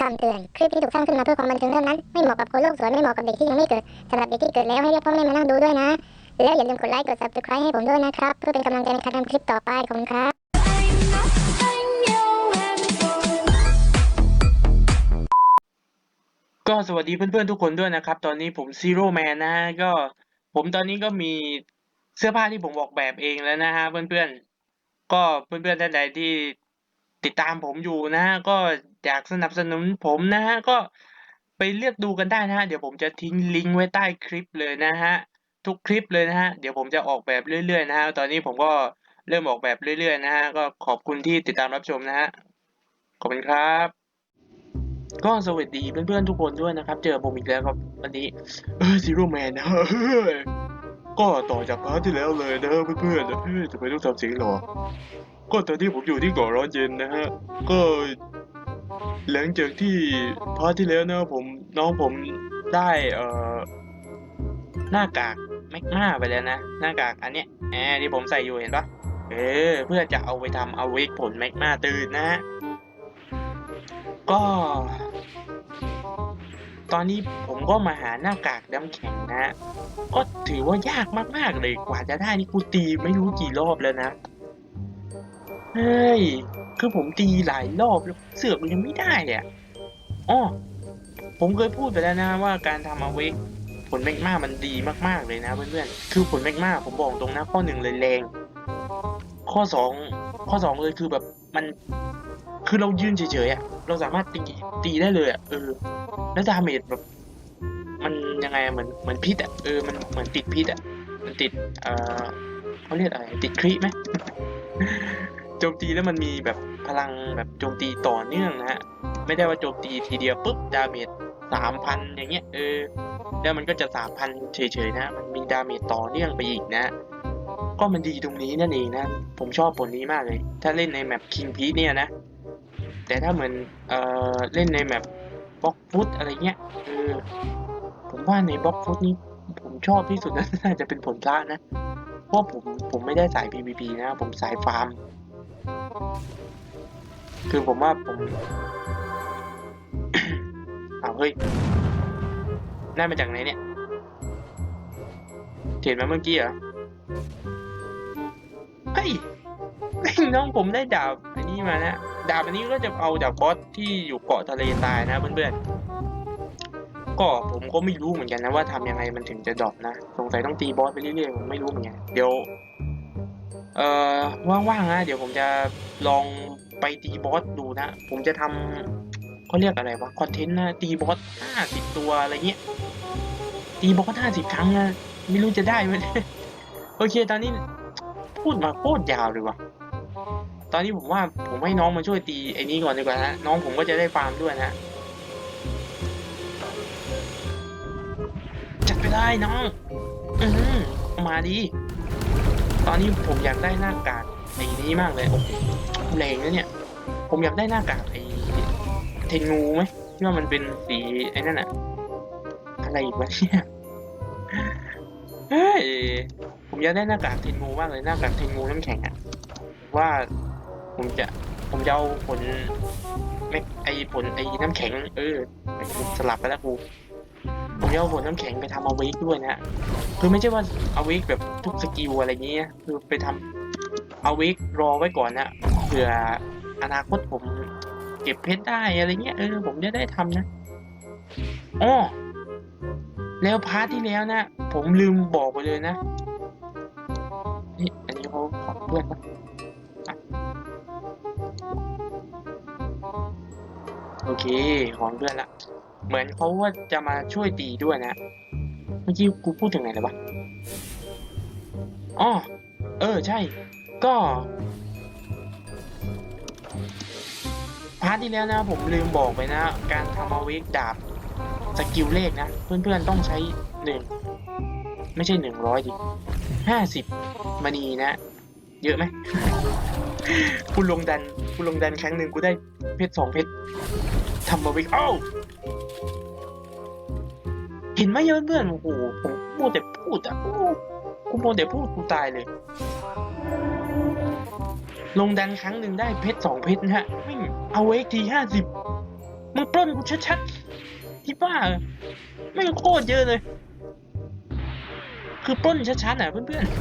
คำเตือน คลิปที่ถูกสร้างขึ้นมาเพื่อความบันเทิงเท่านั้น ไม่เหมาะกับคนโลกสวย ไม่เหมาะกับเด็กที่ยังไม่เกิดสำหรับเด็กที่เกิดแล้วให้เรียกพ่อแม่มานั่งดูด้วยนะ แล้วอย่าลืมกดไลค์ กด subscribe ให้ผมด้วยนะครับ เพื่อเป็นกำลังใจในการทำคลิปต่อไป ขอบคุณครับก็สวัสดีเพื่อนๆทุกคนด้วยนะครับ ตอนนี้ผมซีโร่แมนนะฮะก็ผมตอนนี้ก็มีเสื้อผ้าที่ผมออกแบบเองแล้วนะฮะเพื่อนๆก็เพื่อนๆท่านใดที่ ติดตามผมอยู่นะฮะก็อยากสนับสนุนผมนะฮะก็ไปเลือกดูกันได้นะฮะเดี๋ยวผมจะทิ้งลิงก์ไว้ใต้คลิปเลยนะฮะทุกคลิปเลยนะฮะเดี๋ยวผมจะออกแบบเรื่อยๆนะฮะตอนนี้ผมก็เริ่มออกแบบเรื่อยๆนะฮะก็ขอบคุณที่ติดตามรับชมนะฮะขอบคุณครับ ก็สวัสดีเพื่อนๆทุกคนด้วยนะครับ เจอผมอีกแล้วครับวันนี้เออซีโร่แมนนะเฮ้ยก็ต่อจากพาร์ทที่แล้วเลยนะเพื่อนๆเฮ้ยทำไมต้องทำเสียงหรอ ก็ตอนที่ผมอยู่ที่เกาะร้อนเย็นนะฮะ ก็หลังจากที่พาร์ทที่แล้วนะผมน้องผมได้เอ่อหน้ากากแมกมาไปแล้วนะหน้ากากอันเนี้ยแอที่ผมใส่อยู่เห็นปะเออเพื่อจะเอาไปทำเอาวิกผลแมกมาตื่นนะฮะก็ ตอนนี้ผมก็มาหาหน้ากากน้ำแข็งนะ ก็ถือว่ายากมากๆเลยกว่าจะได้นี่กูตีไม่รู้กี่รอบแล้วนะ เฮ้ยคือผมตีหลายรอบแล้วเสือกมันยังไม่ได้อะอ้อผมเคยพูดไปแล้วนะว่าการทำเอาเวกผลแมกมามันดีมากๆเลยนะเพื่อนๆ คือผลแมกมาผมบอกตรงนะข้อหนึ่งเลยแรง ข้อสองข้อสองเลยคือแบบมัน คือเรายืนเฉยๆอะ เราสามารถตีตีได้เลยอะเออ แล้วดาเมจแบบ มันยังไงเหมือนเหมือนพิษอะเออ มันเหมือนติดพิษอะ มันติด เอ่อเขาเรียกอะไร ติดคริไหม โจมตีแล้วมันมีแบบพลังแบบโจมตีต่อเนื่องนะฮะ ไม่ได้ว่าโจมตีทีเดียวปุ๊บดาเมจสามพันอย่างเงี้ยเออแล้วมันก็จะสามพันเฉยๆนะมันมีดาเมจต่อเนื่องไปอีกนะ ก็มันดีตรงนี้นั่นเองนะ ผมชอบผลนี้มากเลย ถ้าเล่นในแมปคิงพีเนี่ยนะ แต่ถ้าเหมือนเอ่อเล่นในแมปบล็อกฟุตอะไรเงี้ยเออผมว่าในบล็อกฟุตนี้ผมชอบที่สุดนะ่าจะเป็นผลพระนะ เพราะผมผมไม่ได้สาย PVP นะ ผมสายฟาร์ม คือผมว่าผมอ้าเฮ้ยได้มาจากไหนเนี่ยเห็นมาเมื่อกี้เหรอเฮ้ยน้องผมได้ดาบอันนี้มานะดาบอันนี้ก็จะเอาจากบอสที่อยู่เกาะทะเลตายนะเพื่อนๆก็ผมก็ไม่รู้เหมือนกันนะว่าทำยังไงมันถึงจะดรอปนะ สงสัยต้องตีบอสไปเรื่อยๆผมไม่รู้เหมือนกันเดี๋ยว เอ่อว่างๆนะเดี๋ยวผมจะลองไปตีบอสดูนะ ผมจะทำเขาเรียกอะไรวะคอนเทนต์นะตีบอสห้าสิบตัวอะไรเงี้ยตีบอสห้าสิบครั้งนะไม่รู้จะได้ไหมโอเคตอนนี้พูดมาโคตรยาวเลยวะตอนนี้ผมว่าผมให้น้องมาช่วยตีไอ้นี้ก่อนดีกว่านะน้องผมก็จะได้ฟาร์มด้วยนะจัดไปได้น้อง อือมาดี ตอนนี้ผมอยากได้หน้ากากไอ้นี้มากเลยโอ้โหแรงนะเนี่ย ผมอยากได้หน้ากากไอ้เทนงูไหมที่ว่ามันเป็นสีไอ้นั่นอะอะไรอีกวะเนี่ยเฮ้ยผมอยากได้หน้ากากเทนงูมากเลยหน้ากากเทนงูน้ำแข็งอะว่าผมจะผมจะเอาผลแม็กไอผลไอน้ำแข็ง เออสลับไปแล้วกู ผมจะเอาผลน้ำแข็งไปทำเอาเวกด้วยนะคือไม่ใช่ว่าเอาเวกแบบทุกสกิลอะไรเงี้ยคือไปทำเอาเวกรอไว้ก่อนนะเผื่ออนาคตผมเก็บเพชรได้อะไรเงี้ยเออผมจะได้ทำนะอ๋อแล้วพาร์ทที่แล้วนะ ผมลืมบอกไปเลยนะนี่อันนี้เขาขอเพื่อนปะอะโอเค ขอเพื่อนละ เหมือนเขาว่าจะมาช่วยตีด้วยนะ เมื่อกี้กูพูดถึงไหนแล้ววะอ๋อเออใช่ ก็พาร์ทที่แล้วนะผมลืมบอกไปนะ การทำเอาเวกดาบสกิลเลขนะ เพื่อนๆต้องใช้หนึ่งไม่ใช่หนึ่งร้อยดิห้าสิบมณีนะ เยอะไหมกูลงดันกูลงดันครั้งหนึ่งกูได้เพชรสองเพชรทำมาวิกเอ้า เห็นไหมเพื่อนๆโอ้โหผมโมวแต่พูดอะกูโมแต่พูดกูตายเลย ลงดันครั้งหนึ่งได้เพชรสองเพชรนะฮะแม่งเอาเวกทีห้าสิบมึงปล้นกูชัดๆที่บ้าเหรอแม่โคตรเยอะเลย คือปล้นชัดๆอะเพื่อนๆ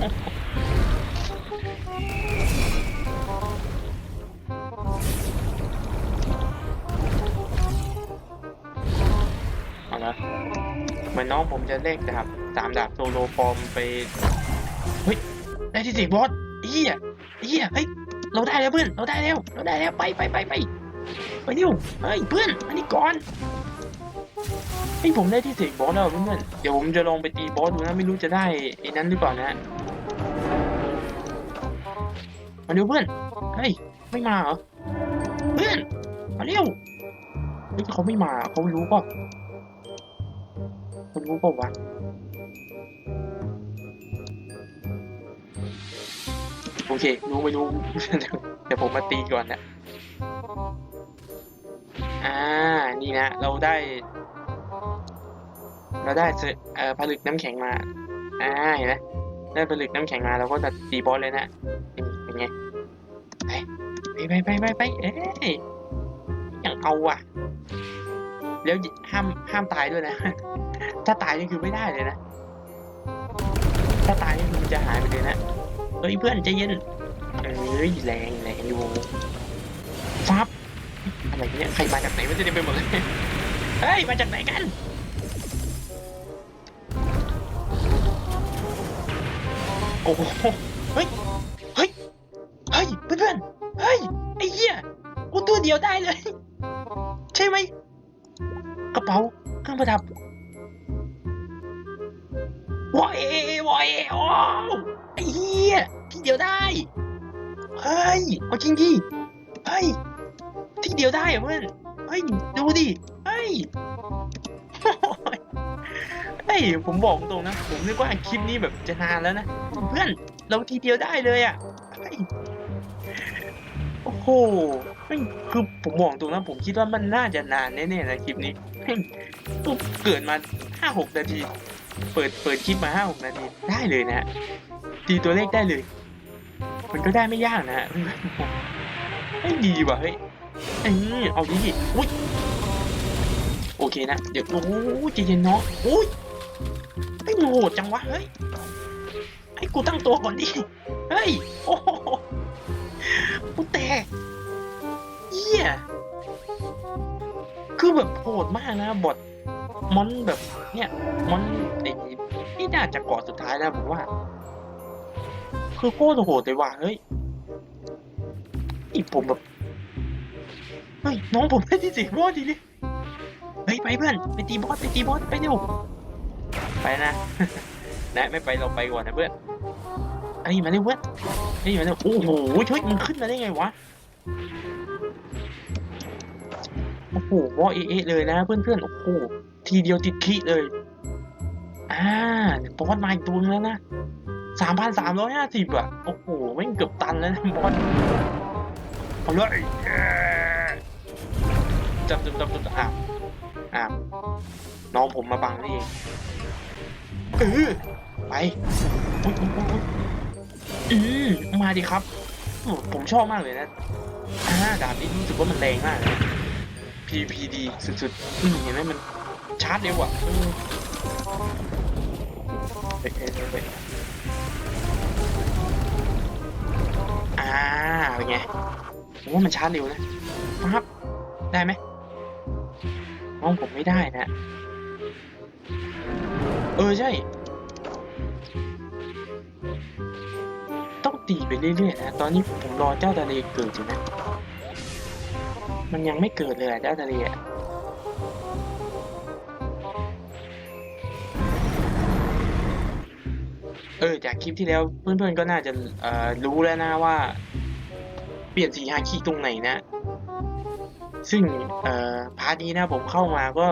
เอาละเหมือนน้องผมจะเลขดาบสามดาบโซโลฟอร์มไป เฮ้ย ได้ที่สี่บอสเหี้ยเหี้ยเฮ้ย เราได้แล้วเพื่อน เราได้แล้ว เราได้แล้ว ไปไปไปไปไปเร็วเฮ้ยเพื่อน อันนี้ก่อนเฮ้ยผมได้ที่สี่บอสแล้วเพื่อน เดี๋ยวผมจะลองไปตีบอสดูนะ ไม่รู้จะได้ไอ้นั้นหรือเปล่านะมาเร็วเพื่อน เฮ้ย ไม่มาเหรอ เพื่อน มาเร็วเฮ้ยเขาไม่มาเขารู้ป่ะ เขารู้ป่ะวะโอเค รู้ไม่รู้ เดี๋ยวผมมาตีก่อนนะอ่า นี่นะ เราได้ เราได้เอ่อผลึกน้ำแข็งมา อ่า เห็นไหมได้ผลึกน้ำแข็งมาเราก็จะตีบอสเลยนะเป็นไง ไปไปไปไปไปเอ้ยอยังเอาอะ แล้วห้ามห้ามตายด้วยนะ ถ้าตายนี่คือไม่ได้เลยนะ ถ้าตายนี่คือมันจะหายไปเลยนะเฮ้ยเพื่อนใจเย็นเอ้ยแรงแรงอยู่ฟับอะไรเนี่ยใครมาจากไหนมันจะได้ไปหมดเลยเฮ้ยมาจากไหนกันโอ้โหเฮ้ยเฮ้ยเฮ้ยเพื่อนเฮ้ยไอ้เหี้ยกูตัวเดียวได้เลย ใช่ไหม กระเป๋าเครื่องประดับว้ายว้ายโอ้ไอ้เหี้ยที่เดียวได้ เฮ้ยเอาจริงดิเฮ้ยที่เดียวได้เหรอเพื่อนเฮ้ยดูดิเฮ้ยเฮ้ยผมบอกตรงนะ ผมนึกว่าคลิปนี้แบบจะนานแล้วนะ เพื่อนเราทีเดียวได้เลยอะ โอ้โหคือผมบอกตรงนะผมคิดว่ามันน่าจะนานแน่ๆนะคลิปนี้ปุ๊บเกิดมาห้าหกนาที เปิดเปิดคลิปมาห้าหกนาทีได้เลยนะตีตัวเลขได้เลย มันก็ได้ไม่ยากนะฮะเฮ้ยดีว่ะเฮ้ยเอ้ยเอาดิอุ้ยโอเคนะ เดี๋ยวโอ้ยใจเย็นเนาะอุ้ยไอ้ยมึงโหดจังวะเฮ้ยให้กูตั้งตัวก่อนดิเฮ้ยโอ้โห แตกเยี่ยคือแบบโหดมากนะบทมอนแบบ เนี่ยมอนไอ้นี่น่าจะเกาะสุดท้ายแล้วผมว่า คือโคตรโหดเลยว่ะเฮ้ยอีผมแบบเฮ้ยน้องผมได้ที่สี่บอสดีดิเฮ้ยไปเพื่อนไปตีบอสไปตีบอสไปเร็วไปนะนะไม่ไปเราไปก่อนนะเพื่อนไอ้มาเร็วเพื่อน ไอ้ยมาเร็วโอ้โหเฮ้ยมันขึ้นมาได้ไงวะ โอ้โหวอเอะๆเลยนะเพื่อนๆ โอ้โห ทีเดียวติดขีเลย อ่าบอสมาอีกตัวนึงแล้วนะสามพันสามร้อยห้าสิบอะ โอ้โหแม่เกือบตันแล้วนะบอสเอาเลยจับจับจับจับอ้าวอ้าวน้องผมมาบังนี่เองเออไปอุ๊ยอุ๊ยอุ๊ย อืมมาดิครับ ผมชอบมากเลยนะอ่าดาบนี้รู้สึกว่ามันแรงมากเลย PPD สุดๆอืมเห็นไหมมันชาร์จเร็วอะอ่าเป็นไงผมว่ามันชาร์จเร็วนะปั๊บได้ไหมน้องผมไม่ได้นะ เออใช่ ไปเรื่อยๆนะตอนนี้ผมรอเจ้าทะเลเกิดอยู่นะ มันยังไม่เกิดเลยเจ้าทะเลอะเออจากคลิปที่แล้วเพื่อนๆก็น่าจะรู้แล้วนะว่า เปลี่ยนสีฮาคิตรงไหนนะ ซึ่งพาร์ทนี้นะผมเข้ามาก็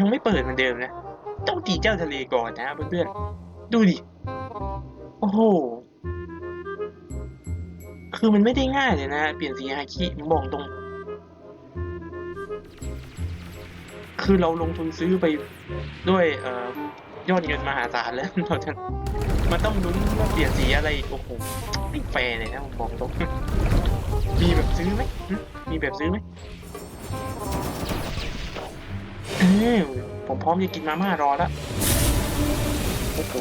ยังไม่เปิดเหมือนเดิมนะ ต้องตีเจ้าทะเลก่อนนะเพื่อนๆดูดิ โอ้โห คือมันไม่ได้ง่ายเลยนะเปลี่ยนสีฮาคิผมบอกตรง คือเราลงทุนซื้อไปด้วยเอ่อยอดเงินมหาศาลแล้วเราจะมันต้องลุ้นว่าเปลี่ยนสีอะไรโอ้โหไม่แฟร์เลยนะผมบอกตรงมีแบบซื้อไหมมีแบบซื้อไหมเออผมพร้อมจะกินมาม่ารอแล้วโอ้โห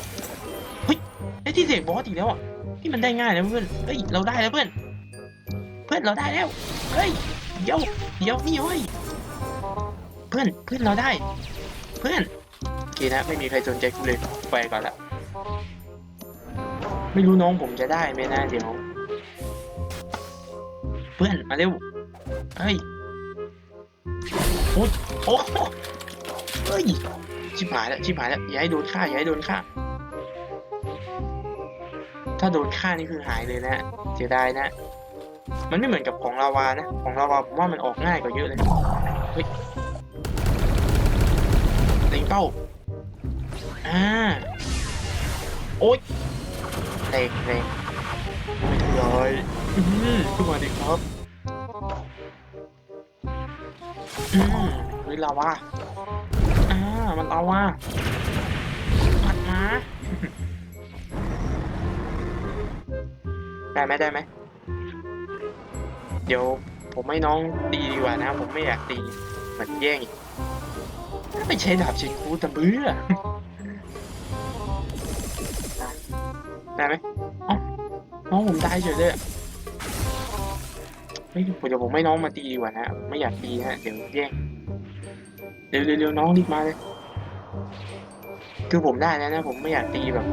เฮ้ยไอ้ที่เสกบอสอีกแล้วอะ ที่มันได้ง่ายแล้วเพื่อนเฮ้ยเราได้แล้วเพื่อน เพื่อนเราได้แล้ว เฮ้ยเดี๋ยวเดี๋ยวนี่เฮ้ยเพื่อนเพื่อนเราได้ เพื่อนโอเคนะไม่มีใครสนใจกูเลยไปก่อนละไม่รู้น้องผมจะได้ไหมนะเดี๋ยวเพื่อนมาเร็วเฮ้ยโอ้โอ้เฮ้ยชิบหายแล้วชิบหายแล้วอย่าให้โดนฆ่าอย่าให้โดนฆ่า ถ้าโดนฆ่านี่คือหายเลยนะเสียดายนะ มันไม่เหมือนกับของลาวานะ ของลาวาผมว่ามันออกง่ายกว่าเยอะเลยเฮ้ยเล็งเป้าอ่าโอ๊ยแรงแรงไม่ทำร้ายอื้อหือขึ้นมาดิครับอืมเฮ้ยลาวาอ่ามันลาวาปัดมา ได้ไหมได้ไหม เดี๋ยวผมให้น้องตีดีกว่านะ ผมไม่อยากตีเหมือนแย่งอีกไม่ใช่ดาบเชนคูแต่เบื่อได้ไหมอ้าน้องผมตายเฉยเลยอะเฮ้ยเดี๋ยวผมให้น้องมาตีดีกว่านะ ไม่อยากตีฮะ เดี๋ยวแย่งเร็วเร็วเร็วน้องรีบมาเลย คือผมได้แล้วนะ ผมไม่อยากตีแบบ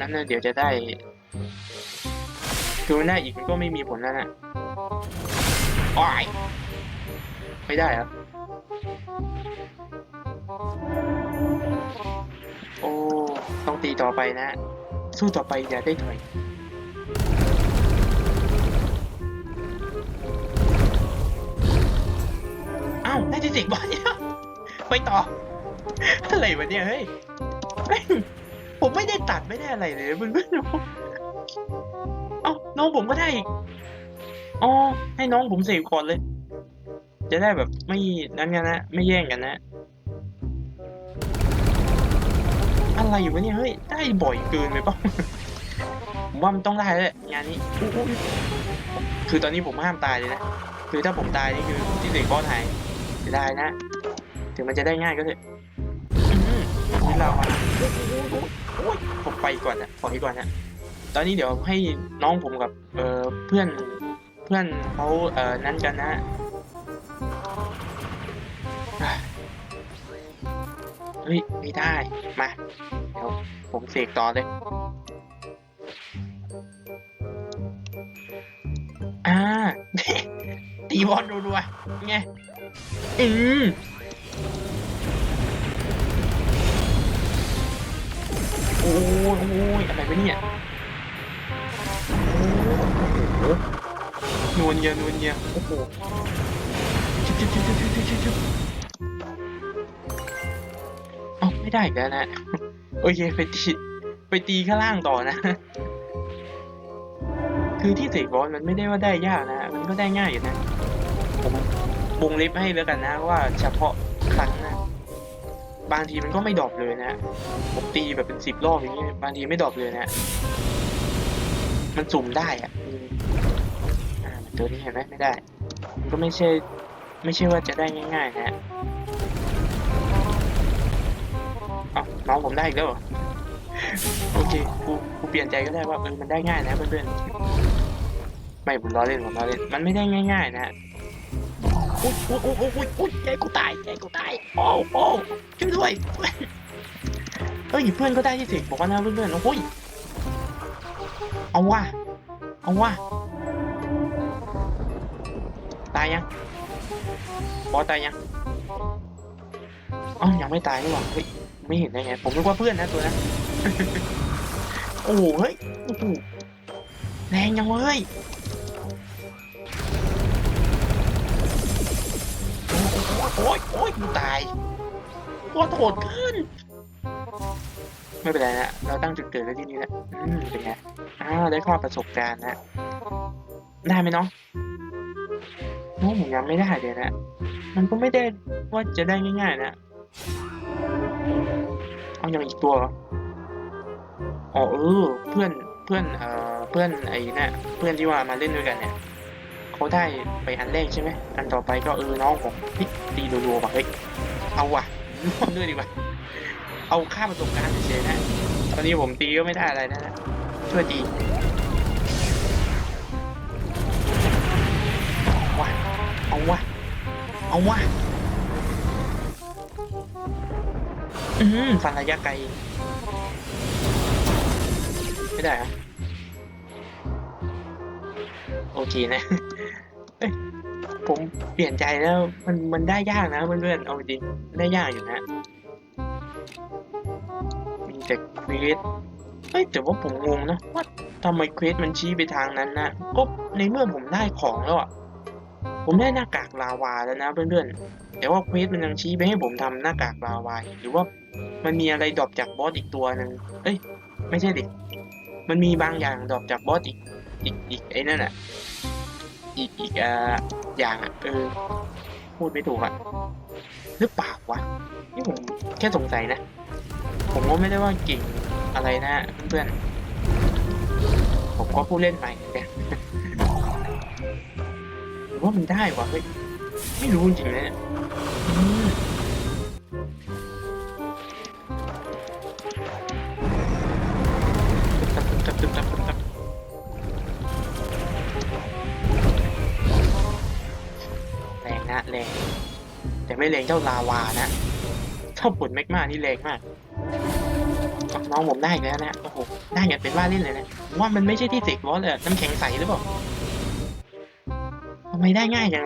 นั้นนะเดี๋ยวจะได้ คือมันได้อีกมันก็ไม่มีผลแล้วนะอ้อยไม่ได้เหรอโอ้ต้องตีต่อไปนะ สู้ต่อไปอย่าได้ถอยอ้าวได้ที่สิบบอลเนี่ยไปต่ออะไรวะเนี่ยเฮ้ย ผมไม่ได้ตัดไม่ได้อะไรเลยเพื่อนๆ น้องผมก็ได้อ๋อให้น้องผมเสกก่อนเลย จะได้แบบไม่นั่นกันนะไม่แย่งกันนะ อะไรอยู่วะเนี่ยเฮ้ยได้บ่อยเกินไปเปล่าผมว่ามันต้องได้เลยงานนี้คือตอนนี้ผมห้ามตายเลยนะคือถ้าผมตายนี่คือที่เด็กบอสหายจะได้นะ ถึงมันจะได้ง่ายก็เถอะนี่เราโอ้ยผมไปก่อนนะขอให้ก่อนนะ ตอนนี้เดี๋ยวให้น้องผมกับเอ่อเพื่อนเพื่อนเขาเอ่อนั้นกันนะเฮ้ยไม่ได้ มา เดี๋ยวผมเสกต่อเลย อ่า ตีบอลรัวๆไง อืมโอ้ยโอ้ยอะไรวะเนี่ย นวลเงียนวลเงียโอ้โหชุบชุบชุบชุบชุบชุบชุบเอ้าไม่ได้แล้วนะโอเคไปตีไปตีข้างล่างต่อนะ คือที่เสกบอลมันไม่ได้ว่าได้ยากนะ มันก็ได้ง่ายอยู่นะผมวงเล็บให้แล้วกันนะว่าเฉพาะครั้งนะ บางทีมันก็ไม่ดรอปเลยนะผมตีแบบเป็นสิบรอบอย่างนี้บางทีไม่ดรอปเลยนะ มันสุ่มได้อะอืมอ่า ตัวนี้เห็นไหมไม่ได้ มันก็ไม่ใช่ ไม่ใช่ว่าจะได้ง่ายๆนะเอ้าน้องผมได้อีกแล้วโอเคกูกูเปลี่ยนใจก็ได้ว่าเออมันได้ง่ายนะเพื่อนๆไม่ผมล้อเล่นผมล้อเล่นมันไม่ได้ง่าย ๆ นะอุ้ยอุ้ยอุ้ยอุ้ยอุ้ยอุ้ยใจกูตายใจกูตายโอ้โอ้ช่วยด้วยเอ้ยเพื่อนก็ได้ที่สิบอกว่านะเพื่อนๆโอ้ยเอาว่ะเอาว่ะ ตายยังบอสตายยังอ๋อยังไม่ตายนี่หว่าเฮ้ยไม่เห็นได้ไงผมนึกว่าเพื่อนนะตัวนั้นโอ้โหเฮ้ยโอ้โหแรงยังเว้ยโอ้ยโอ้ยกูตายโคตรโหดขึ้น ไม่เป็นไรนะ เราตั้งจุดเกิดไว้ที่นี่แหละอืมเป็นไง อ้าว ได้ข้อประสบการณ์นะ ได้ไหมน้อง น้องผมยังไม่ได้เลยนะ มันก็ไม่ได้ว่าจะได้ง่ายๆนะ เอาอย่างอีกตัวเหรออ๋อเออ เพื่อน เพื่อน เอ่อ เพื่อนไอ้น่ะเพื่อนที่ว่ามาเล่นด้วยกันเนี่ย เขาได้ไปอันแรกใช่ไหม อันต่อไปก็เออน้องผมตีรัวๆว่ะเฮ้ย เอาว่ะร่วมด้วยดีกว่า เอาค่าประสบการณ์เฉยๆนะ ตอนนี้ผมตีก็ไม่ได้อะไรนะนะช่วยตี เอาว่ะอืมฟันระยะไกล ไม่ได้เหรอะโอเคนะเอ้ยผมเปลี่ยนใจแล้ว มันมันได้ยากนะเพื่อนๆเอาจริงได้ยากอยู่นะมีแต่เควสเฮ้ยแต่ว่าผมงงนะว่าทำไมเควสมันชี้ไปทางนั้นนะก็ในเมื่อผมได้ของแล้วอะ ผมได้หน้ากากลาวาแล้วนะเพื่อนๆ แต่ว่าเควสมันยังชี้ไปให้ผมทำหน้ากากลาวาหรือว่ามันมีอะไรดรอปจากบอสอีกตัวหนึ่งเอ้ย ไม่ใช่ดิ มันมีบางอย่างดรอปจากบอสอีกอีกอีกไอ้นั่นอะ อีกอีกอ่าอย่างอะเออพูดไม่ถูกอะหรือเปล่าวะนี่ผมแค่สงสัยนะ ผมก็ไม่ได้ว่าเก่งอะไรนะเพื่อนๆผมก็ผู้เล่นใหม่เนกันหรือ ว่ามันได้วะเฮ้ยไม่รู้จริงๆนะเนี่ยอืมตึ๊บตึ๊บตึ๊บตึ๊บตึ๊บแรงนะแรง แต่ไม่แรงเท่าลาวานะเท่าปุ่นแมกมานี่แรงมากน้องผมได้แล้วนะโอ้โหได้อย่างเป็นว่าเล่นเลยนะว่ามันไม่ใช่ที่เสกบอสเลยน้ำแข็งใสหรือเปล่าำไมได้ง่ายจัง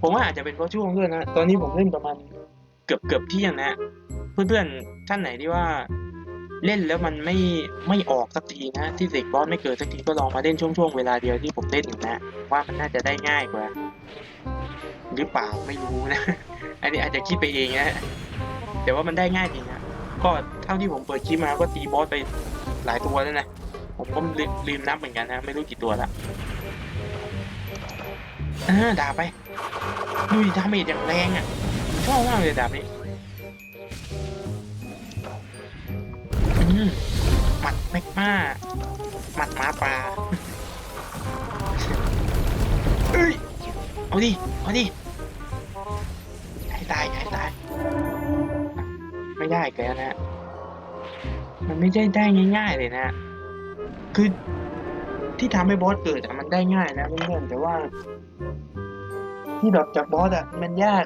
ผมว่าอาจจะเป็นเพราะช่วงด้วยนะ ตอนนี้ผมเล่นประมาณเกือบเกือบเที่ยงนะ เพื่อนๆ ท่านไหนที่ว่าเล่นแล้วมันไม่ไม่ออกสักทีนะที่เสกบอสไม่เกิดสักทีก็ลองมาเล่นช่วงๆเวลาเดียวที่ผมเล่นอยู่นะว่ามันน่าจะได้ง่ายกว่า หรือเปล่าไม่รู้นะ อันนี้อาจจะคิดไปเองนะแต่ว่ามันได้ง่ายจริงนะก็เท่าที่ผมเปิดคลิปมาก็ตีบอสไปหลายตัวแล้วนะผมก็ลืมลืมนับเหมือนกันนะ ไม่รู้กี่ตัวละ อ่าดาบไปดูดิดาเมจอย่างแรงอะชอบมากเลยดาบนี้อืมหมัดแมกมาหมัดหมาป่าเอ้ยเอาดิเอาดิให้ตายให้ตาย ไม่ได้แกแล้วนะ มันไม่ได้ได้ง่าย ๆ เลยนะ คือ ที่ทำให้บอสเกิดอะมันได้ง่ายนะเพื่อนๆแต่ว่า ที่ดรอปจากบอสอะมันยาก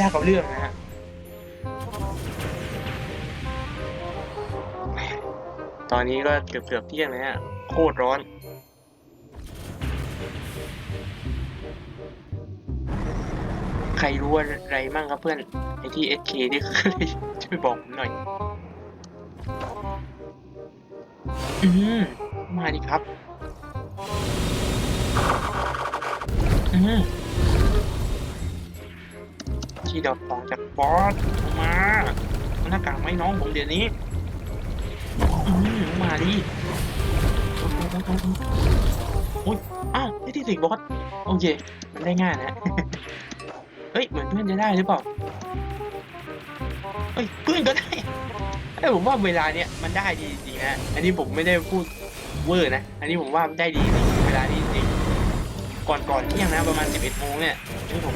ยากกับเรื่องนะฮะตอนนี้ก็เกือบเกือบๆเที่ยงเลยฮะโคตรร้อนใครรู้อะไรมั่งครับเพื่อนไอที่ SK นี่คืออะไรช่วยบอกผมหน่อย อืม มาดิครับอืมที่ดอกของจากบอสมาหน้ากากไม่น้องผมเดี๋ยวนี้อืมมาดิโอ้ยอ้าวนี่ที่สิบอสโอเคมันได้ง่ายนะเฮ้ย เหมือนเพื่อนจะได้หรือเปล่าเฮ้ยเพื่อนก็ได้ไอ้ผมว่าเวลาเนี้ยมันได้ดีจริงนะ อันนี้ผมไม่ได้พูด เวอร์นะ อันนี้ผมว่าได้ดีจริงเวลานี้จริง ก่อนก่อนเที่ยงนะประมาณสิบเอ็ดโมงเนี่ยนี่ผม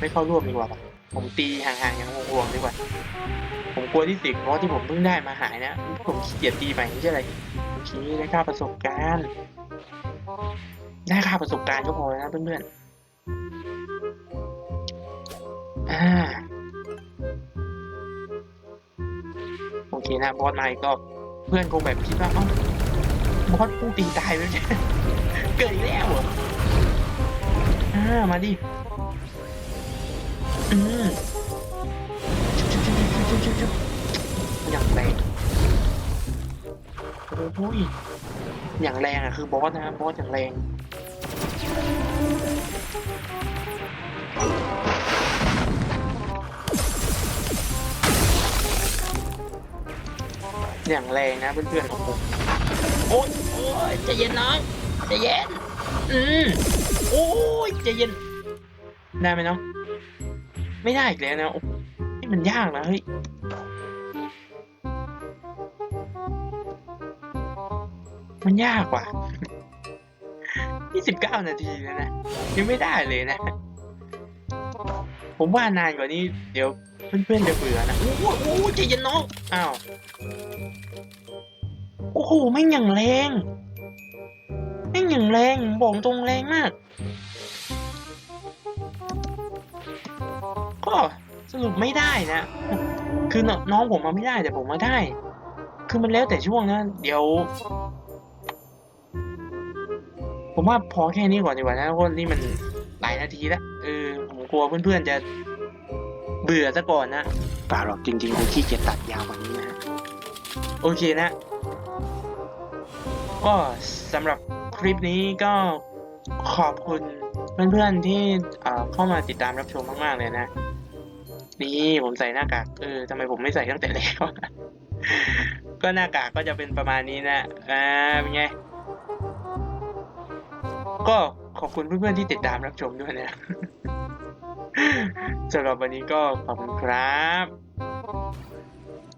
ไม่เข้าร่วมดีกว่าปะผมตีห่างๆอย่างห่วงๆดีกว่า ผมกลัวที่สิเพราะที่ผมเพิ่งได้มาหายนะ ผมขี้เกียจตีใหม่ไม่ใช่อะไรโอเคได้ค่าประสบการณ์ ได้ค่าประสบการณ์ก็พอนะเพื่อนๆอ่าโอเคนะบอสมาอีกรอบเพื่อนคงแบบคิดว่าเอ้า บอสพุ่งตีตายไปแล้วเนี่ยเกิดอีกแล้วเหรออ่ามาดิอืมชุบชุบชุบชุบชุบชุบอย่างแรงโอ้ยอย่างแรงอะคือบอสนะบอสอย่างแรงอย่างแรงนะเพื่อนๆของผม โอ๊ยโอ๊ยใจเย็นน้องใจเย็น อืมโอ้ยใจเย็น ได้ไหมน้อง ไม่ได้อีกแล้วนะโอ้นี่มันยากนะเฮ้ยมันยากว่ะนี่สิบเก้านาทีแล้วนะยังไม่ได้เลยนะ ผมว่านานกว่านี้ เดี๋ยวเพื่อนๆจะเบื่อนะ โอ้โหโอ้โหใจเย็นน้อง อ้าว โอ้โหไม่งอย่างแรงไม่งอย่างแรงบอกตรงแรงมาก ก็สรุปไม่ได้นะ คือน้องน้องผมมาไม่ได้แต่ผมมาได้ คือมันแล้วแต่ช่วงนะ เดี๋ยว ผมว่าพอแค่นี้ก่อนดีกว่านะเพราะนี่มันหลายนาทีแล้วเออผมกลัวเพื่อนๆจะเบื่อซะก่อนนะเปล่าหรอกจริงๆผมขี้เกียจตัดยาวกว่านี้นะ โอเคนะ ก็สำหรับคลิปนี้ก็ขอบคุณเพื่อนๆที่เข้ามาติดตามรับชมมากๆเลยนะ นี่ผมใส่หน้ากากเออทำไมผมไม่ใส่ตั้งแต่แรกก็หน้ากากก็จะเป็นประมาณนี้นะอ่าเป็นไงก็ขอบคุณเพื่อนๆที่ติดตามรับชมด้วยนะสำหรับวันนี้ก็ขอบคุณครับ